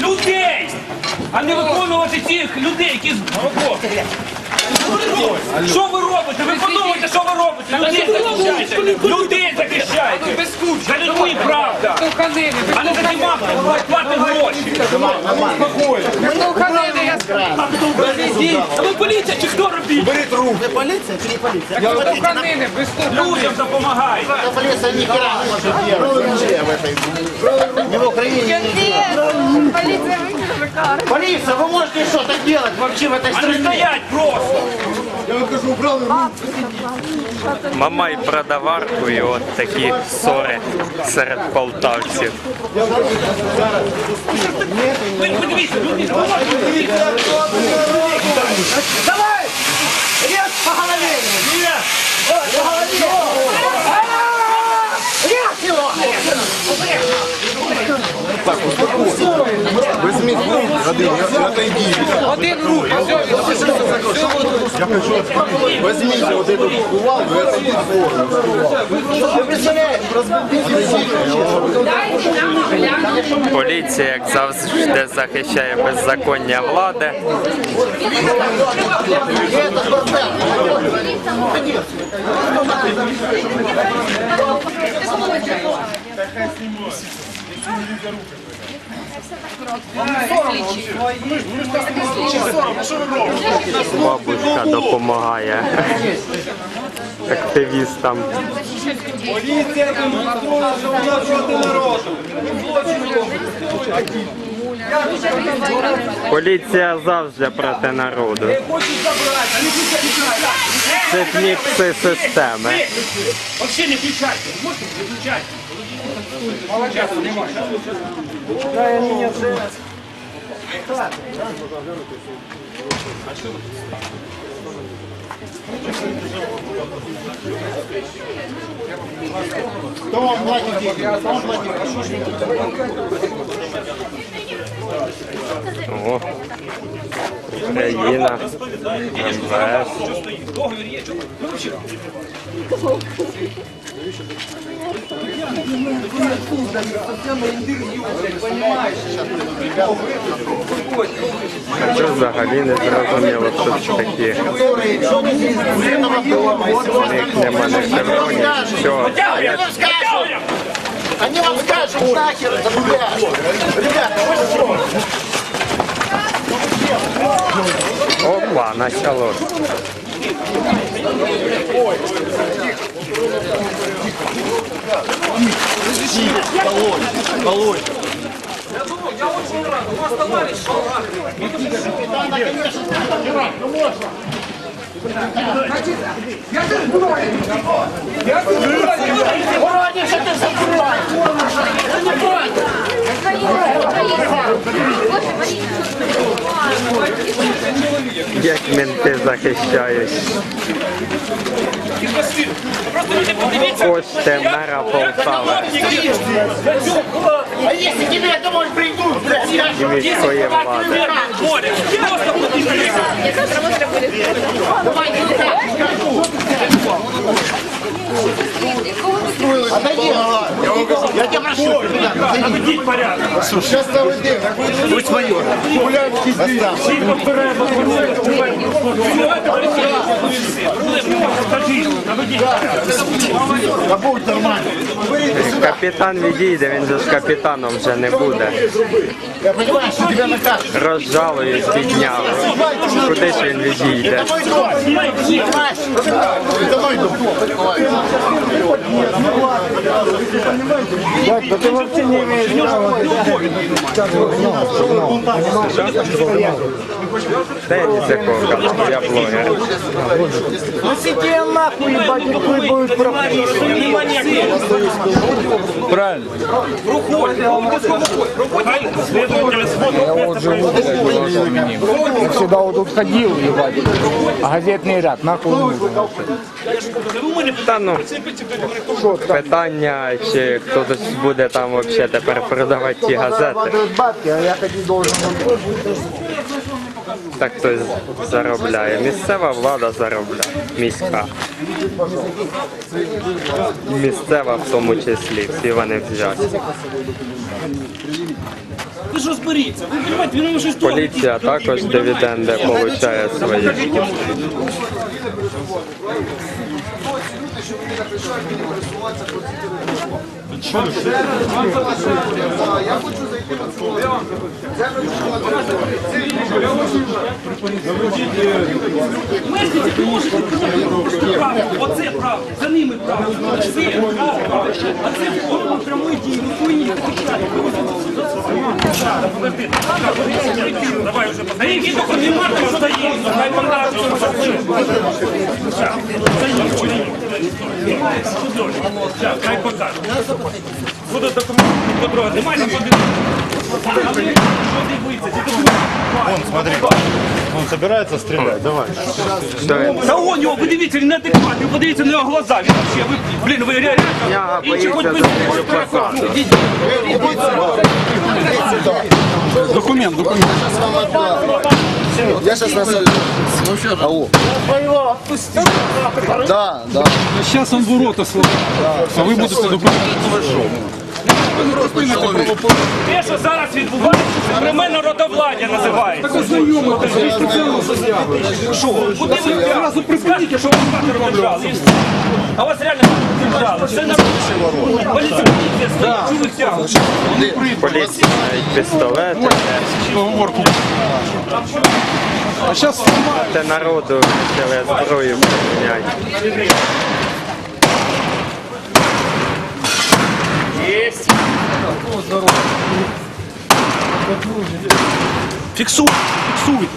людей, а не виконувати тих людей, які з. Що ви робите? Ви подумайте, що ви робите? Людей захищайте! Людей захищайте! За людьми правда! А не за тіма, платить гроші! сказав. А ви поліція чи хто робіть? Беріть руку. Без. Людям допомагайте! Полиция ни не вообще в этой... Не в Украине. Поліція кару. Полиция, вы можете что-то делать вообще в этой А не стране? стоять просто! Я вам кажу, убрали руку. Мамай продаварку і от такі ссори серед полтавців. Давай! Рез по голове! По голове! Рез его! Візьміть руку, один, я отойди. Один рух, і все, і все. Я хочу отойти. Візьміть вот эту кувалду, и отойдите в сторону. Вы представляете? Поліція, як завжди, захищає беззаконня влади. Это бардак. Бабушка допомагає активістам. Поліція демонструє, що вона проти народу. Поліція завжди проти народу. Це мікси системи. Взагалі не включайте! Можете не включайте! Кто вам платит деньги? Кто вам платит? О, Україна, МВС. Договір є, чого? Ну, взагалі. Це взагалі не зрозуміло, що це такі. У них нема ні шевронів, нічого. А я Они вам скажут, нахер это, ребят. Опа, началось. Уроди, что ты закрываешь? Я не понял. Як менти захищають. Подивіться! Хочете мера Полтави А если тебе домой я і міської влади. Подивіться! Отойди, я тебя прошу, отойди. Наведіть порядок! Сейчас вы Будь свое. гулянки здесь. Нормально. Капітан відійде, він же ж капітаном вже не буде. Я понимаю, что тебя накажут. Розжалують, підняли. Куди ж він відійде? Домой дом. Понимаешь? Домой дом. Та я ні з якого каналу, я блогер. Ну сидел нахуй, ебать, нихуй будет Я всегда вот тут ходил, ебать. А газетный ряд, нахуй нужен. Та ну, питання, чи хтось буде там взагалі тепер продавати ті газети. бабки, а я ходить должен. Так хтось заробляє. Місцева влада заробляє. Міська. Місцева в тому числі. Всі вони взяті. розберіться. Ви розумієте, він вам щось Поліція також дивіденди получає свої. Покажіть йому. Мешканці, ви можете сказати, правда, оце правда, за ними правда, це правда, а це форма прямої дії, ви повинні їх захищати. Подожди, давай уже. Що дивиться? Ці документи. Смотри, он собирается стрелять, давай. Та он його, подивіться, він неадекватний, подивіться на його глаза. Він вообще, ви, блін, ви реально... Няга І чи хоч боїться би- за свою посаду. Ідіть. Документ, документ. Я сейчас на Алло. Да, да. Сейчас он ворота сломает. А вы будете документ. Те, що зараз відбувається, це кримінальне родовладдя називається. Що? Куди ви Зразу припиніть, що ви хату держали. А вас реально держали. Все нормально. Поліція, поліція стоїть, ви тягнете? Поліція навіть пістолети. Поговорку. А сейчас Те народу зброю поміняти. Фіксуй, фіксуй.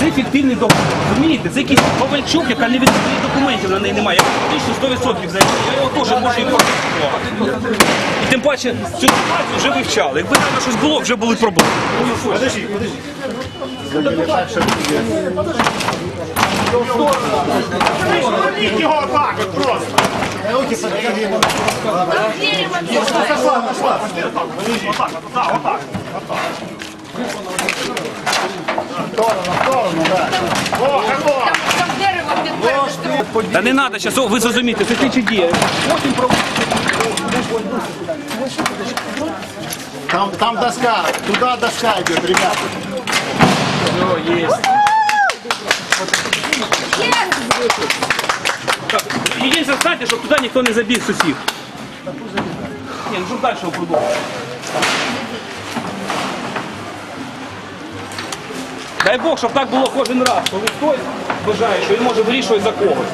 Це фіктивний документ. Розумієте? Це якийсь Ковальчук, яка не відповідає документів на неї немає. Я фактично 100% знаю. Я його теж можу його. І тим паче цю ситуацію вже вивчали. Якби там щось було, вже були проблеми. Там дерево підперше. Та не треба, зараз ви зрозумієте, це слідчі дії. Потім Там, там доска. Туда доска идет, ребята. Єдине, знаєте, щоб туди ніхто не забіг з Не, ну щоб далі продовжувати. Дай Бог, щоб так було кожен раз, коли хтось вважає, що він може вирішувати за когось.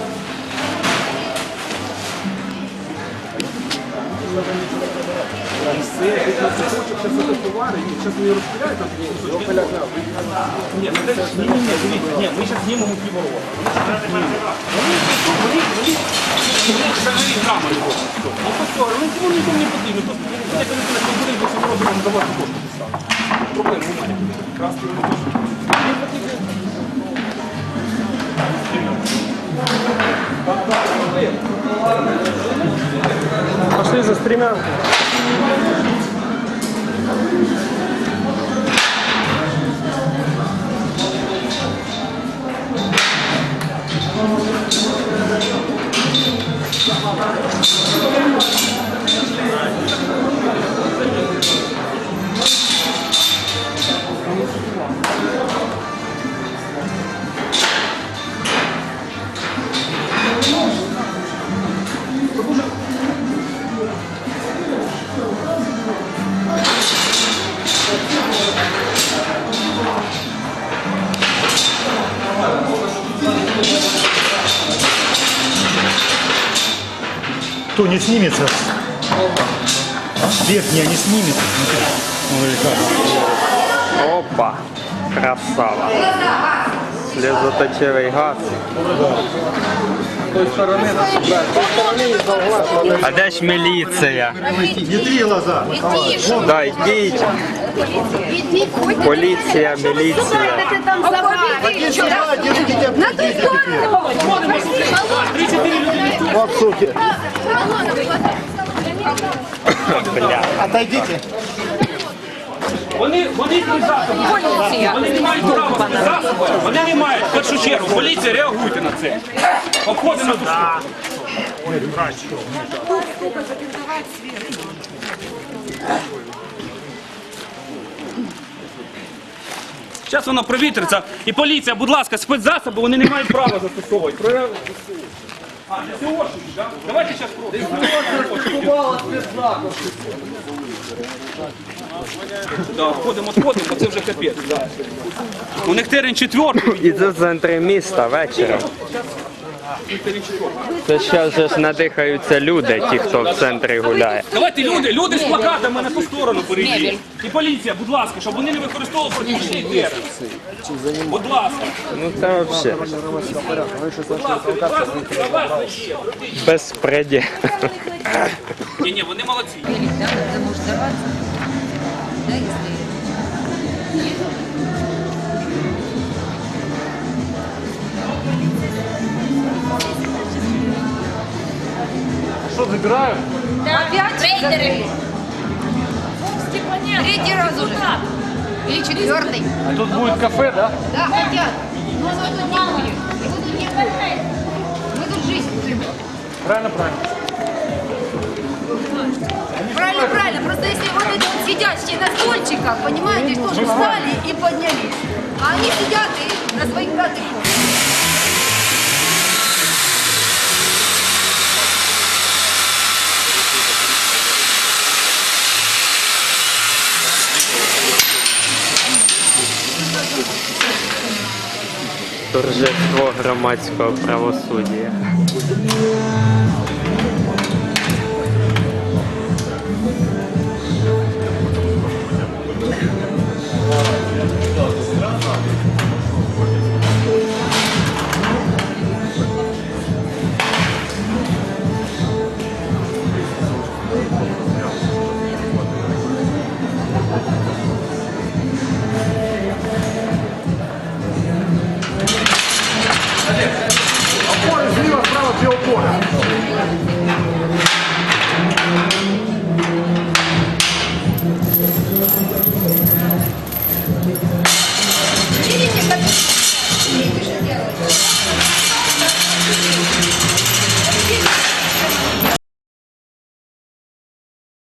Ні, ну це ні, ні, ні, дивіться, ні, ми зараз знімемо криворот. Вони вони вони взагалі камери роблять. Ну ну цьому нікому не потрібно. Просто не давати кошти. Проблем немає. Красти не. Пошли за стремянку. Кто не снимется? Верхняя не снимется. Ну? Опа, красава. Слезоточивий газ. А де ж міліція? Не три глаза. Да, йдіть. Поліція, міліція. На ту сторону. Вот суки. Отойдите. Вони вони не засоби. Вони не мають права на засоби. Вони не мають. В першу чергу, поліція, реагуйте на це. Обходимо тут. Зараз воно провітриться. І поліція, будь ласка, спецзасоби, вони не мають права застосовувати. А, ошибки, так? Давайте зараз Да, входимо, входимо, бо це вже капець. Да. У них терен четвертий. І це в центрі міста вечором. Це зараз же ж надихаються люди, ті, хто в центрі гуляє. Давайте люди, люди з плакатами на ту сторону перейдіть. І поліція, будь ласка, щоб вони не використовували політичний терен. Будь ласка, Ну це взагалі будь ласка, від вас, на вас не є. безпреділ. Ні, ні, вони молодці. Да, это может взорваться. Да, если... Що забирають? Опять рейдеры. Третий раз уже. Или четвертый. А тут буде кафе, да? Да, хотят. Но мы тут не будем. Мы тут не будем. Мы тут жизнь живем. Правильно, правильно. Правильно, правильно. Просто если вот эти вот сидящие на стульчиках, понимаете, тоже встали и поднялись. А они сидят и на своих пятых. Торжество громадського правосуддя. Олег,